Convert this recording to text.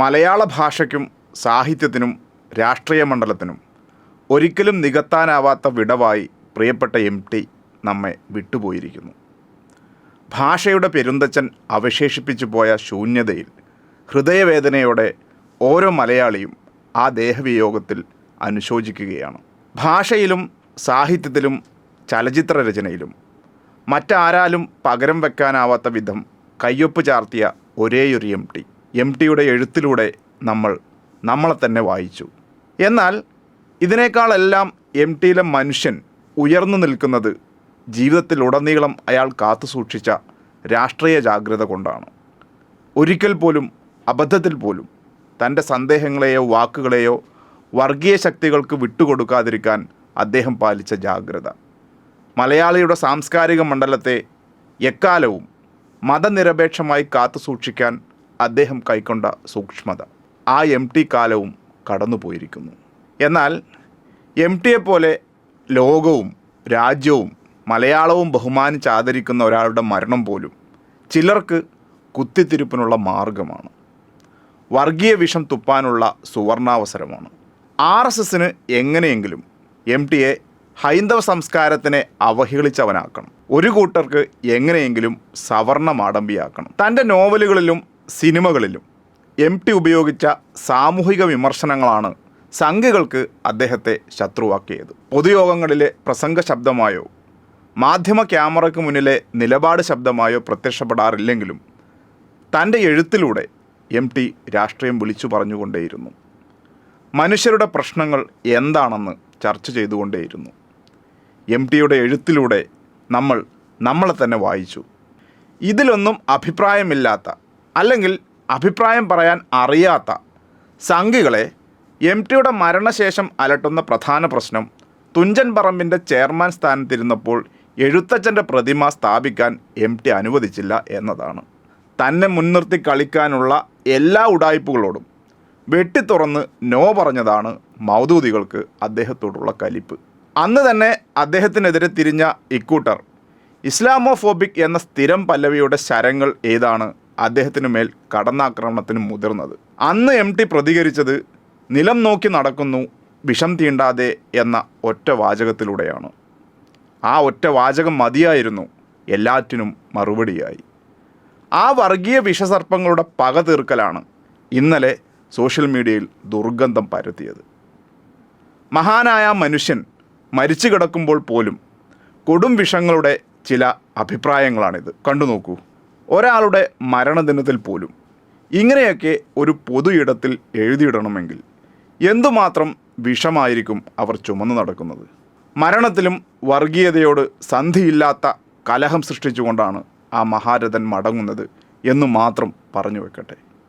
മലയാള ഭാഷയ്ക്കും സാഹിത്യത്തിനും രാഷ്ട്രീയ മണ്ഡലത്തിനും ഒരിക്കലും നികത്താനാവാത്ത വിടവായി പ്രിയപ്പെട്ട എം ടി നമ്മെ വിട്ടുപോയിരിക്കുന്നു. ഭാഷയുടെ പെരുന്തച്ചൻ അവശേഷിപ്പിച്ചു പോയ ശൂന്യതയിൽ ഹൃദയവേദനയോടെ ഓരോ മലയാളിയും ആ ദേഹവിയോഗത്തിൽ അനുശോചിക്കുകയാണ്. ഭാഷയിലും സാഹിത്യത്തിലും ചലച്ചിത്ര രചനയിലും മറ്റാരാലും പകരം വെക്കാനാവാത്ത വിധം കയ്യൊപ്പ് ചാർത്തിയ ഒരേയൊരു എം ടി. എം ടിയുടെ എഴുത്തിലൂടെ നമ്മൾ നമ്മളെ തന്നെ വായിച്ചു. എന്നാൽ ഇതിനേക്കാളെല്ലാം എം ടിയിലെ മനുഷ്യൻ ഉയർന്നു നിൽക്കുന്നത് ജീവിതത്തിലുടനീളം അയാൾ കാത്തു സൂക്ഷിച്ച രാഷ്ട്രീയ ജാഗ്രത കൊണ്ടാണ്. ഒരിക്കൽ പോലും അബദ്ധത്തിൽ പോലും തന്റെ സന്ദേഹങ്ങളെയോ വാക്കുകളെയോ വർഗീയ ശക്തികൾക്ക് വിട്ടുകൊടുക്കാതിരിക്കാൻ അദ്ദേഹം പാലിച്ച ജാഗ്രത. മലയാളിയുടെ സാംസ്കാരിക മണ്ഡലത്തെ എക്കാലവും മതനിരപേക്ഷമായി കാത്തു സൂക്ഷിക്കാൻ അദ്ദേഹം കൈക്കൊണ്ട സൂക്ഷ്മത ആ എം ടി കാലവും കടന്നുപോയിരിക്കുന്നു. എന്നാൽ എം പോലെ ലോകവും രാജ്യവും മലയാളവും ബഹുമാനിച്ച് ആദരിക്കുന്ന ഒരാളുടെ മരണം പോലും ചിലർക്ക് കുത്തിത്തിരിപ്പിനുള്ള മാർഗമാണ്. വർഗീയ വിഷം തുപ്പാനുള്ള സുവർണാവസരമാണ്. ആർ എസ് എസിന് എങ്ങനെയെങ്കിലും എം ടിയെ ഹൈന്ദവ സംസ്കാരത്തിനെ അവഹേളിച്ചവനാക്കണം. ഒരു കൂട്ടർക്ക് എങ്ങനെയെങ്കിലും സവർണ മാടമ്പിയാക്കണം തന്റെ നോവലുകളിലും സിനിമകളിലും എം ടി ഉപയോഗിച്ച സാമൂഹിക വിമർശനങ്ങളാണ് സംഘികൾക്ക് അദ്ദേഹത്തെ ശത്രുവാക്കിയത്. പൊതുയോഗങ്ങളിലെ പ്രസംഗ ശബ്ദമായോ മാധ്യമ ക്യാമറയ്ക്ക് മുന്നിലെ നിലപാട് ശബ്ദമായോ പ്രത്യക്ഷപ്പെടാറില്ലെങ്കിലും തന്റെ എഴുത്തിലൂടെ എം ടി രാഷ്ട്രീയം വിളിച്ചു പറഞ്ഞുകൊണ്ടേയിരുന്നു. മനുഷ്യരുടെ പ്രശ്നങ്ങൾ എന്താണെന്ന് ചർച്ച ചെയ്തുകൊണ്ടേയിരുന്നു. എം ടിയുടെ എഴുത്തിലൂടെ നമ്മൾ നമ്മളെ തന്നെ വായിച്ചു. ഇതിലൊന്നും അഭിപ്രായമില്ലാത്ത അല്ലെങ്കിൽ അഭിപ്രായം പറയാൻ അറിയാത്ത സംഘികളെ എം ടിയുടെ മരണശേഷം അലട്ടുന്ന പ്രധാന പ്രശ്നം തുഞ്ചൻ പറമ്പിന്റെ ചെയർമാൻ സ്ഥാനത്തിരുന്നപ്പോൾ എഴുത്തച്ഛന്റെ പ്രതിമ സ്ഥാപിക്കാൻ എം ടി അനുവദിച്ചില്ല എന്നതാണ്. തന്നെ മുൻനിർത്തി കളിക്കാനുള്ള എല്ലാ ഉടായ്പകളോടും വെട്ടിത്തുറന്ന് നോ പറഞ്ഞതാണ് മൗദൂദികൾക്ക് അദ്ദേഹത്തോടുള്ള കലിപ്പ്. അന്ന് തന്നെ അദ്ദേഹത്തിനെതിരെ തിരിഞ്ഞ ഇക്കൂട്ടർ ഇസ്ലാമോഫോബിക് എന്ന സ്ഥിരം പല്ലവിയുടെ ശരങ്ങൾ ഏതാണ് അദ്ദേഹത്തിന് മേൽ കടന്നാക്രമണത്തിന് മുതിർന്നത്. അന്ന് എം ടി പ്രതികരിച്ചത് നിലം നോക്കി നടക്കുന്നു വിഷം തീണ്ടാതെ എന്ന ഒറ്റ വാചകത്തിലൂടെയാണ്. ആ ഒറ്റ വാചകം മതിയായിരുന്നു എല്ലാറ്റിനും മറുപടിയായി. ആ വർഗീയ വിഷസർപ്പങ്ങളുടെ പക തീർക്കലാണ് ഇന്നലെ സോഷ്യൽ മീഡിയയിൽ ദുർഗന്ധം പരത്തിയത്. മഹാനായ മനുഷ്യൻ മരിച്ചു കിടക്കുമ്പോൾ പോലും കൊടും വിഷങ്ങളുടെ ചില അഭിപ്രായങ്ങളാണിത്. കണ്ടു നോക്കൂ ഒരാളുടെ മരണദിനത്തിൽ പോലും ഇങ്ങനെയൊക്കെ ഒരു പൊതു ഇടത്തിൽ എഴുതിയിടണമെങ്കിൽ എന്തുമാത്രം വിഷമായിരിക്കും അവർ ചുമന്നു നടക്കുന്നത്? മരണത്തിലും വർഗീയതയോട് സന്ധിയില്ലാത്ത കലഹം സൃഷ്ടിച്ചുകൊണ്ടാണ് ആ മഹാരഥൻ മടങ്ങുന്നത് എന്ന് മാത്രം പറഞ്ഞു വെക്കട്ടെ.